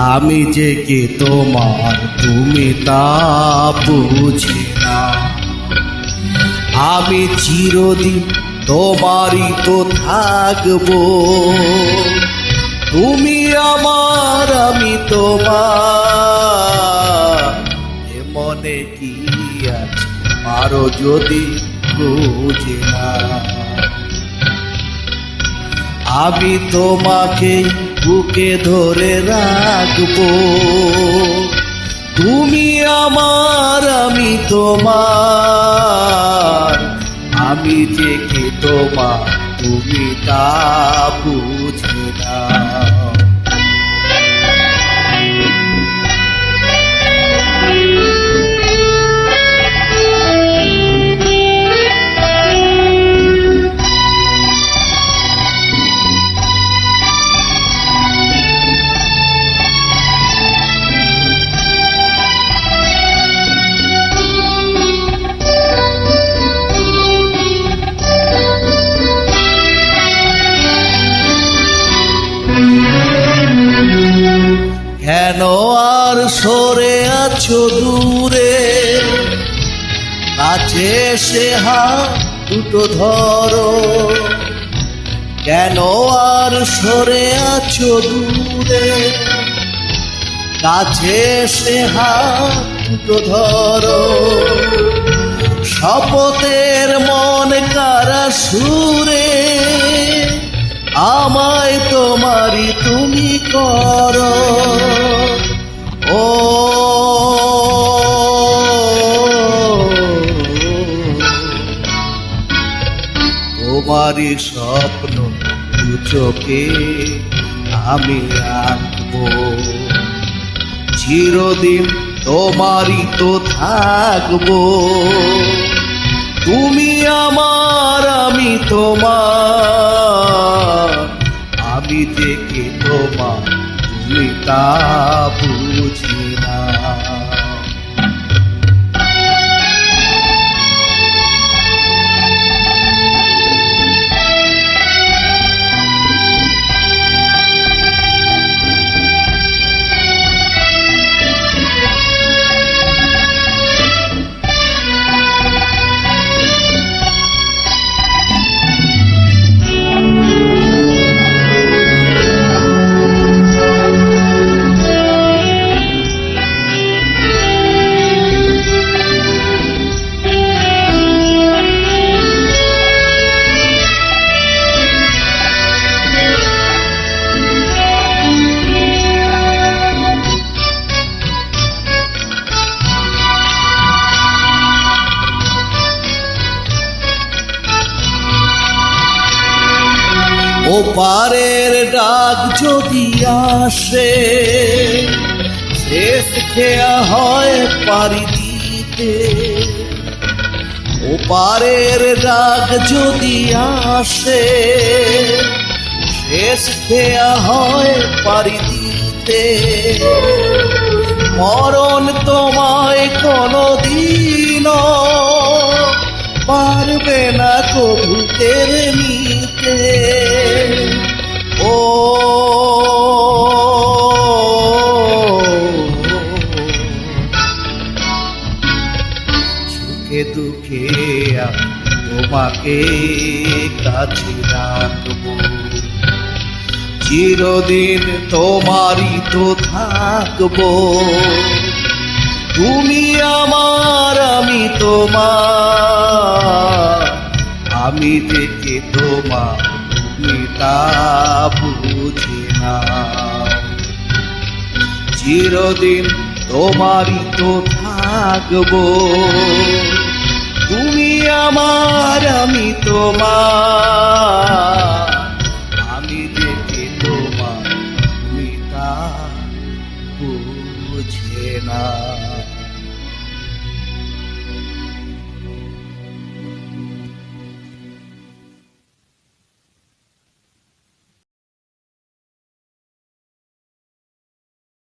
আমি যে কে তোমার, তুমি তা বুঝি না। আমি চিরদিন তোমারই তো থাকব। তুমি আমার, আমি তোমার। মনে কি আছে, আরও যদি বুঝে না। আমি তোমাকে বুকে ধরে রাখব। তুমি আমার আমি তোমার। আমি যে কি তোমার তুমি তা বুঝে কেন আর সরে আছো দূরে? কাছে সে হাত দুটো ধরো। কেন আর সরে আছো দূরে? কাছে সে হাত দুটো ধরো। শপথের মন কারা সুরে? আমায় তোমারই তুমি করো। তোমারই স্বপ্ন চোখে আমি আঁকবো চিরদিন তোমারই তো থাকব। তুমি আমার, আমি তোমার। আমি দেখে তোমার তুমি তা ও পারের ডাক যদি আসে, শেষ খেয়া হয় পারি দিতে। ও পারের ডাক যদি আসে, শেষ খেয়া হয় পারি দিতে। মরণ তোমায় কোনো দিন পারবে না কবু নিতে। দুঃখে তোমাকে কাছে রাখব। চিরদিন তোমারই তো থাকব। তুমি আমার, আমি তোমার। আমি দেখে তোমার তুমি বুঝি না। চিরদিন তোমারই তো থাকব। আমার আমি তোমার।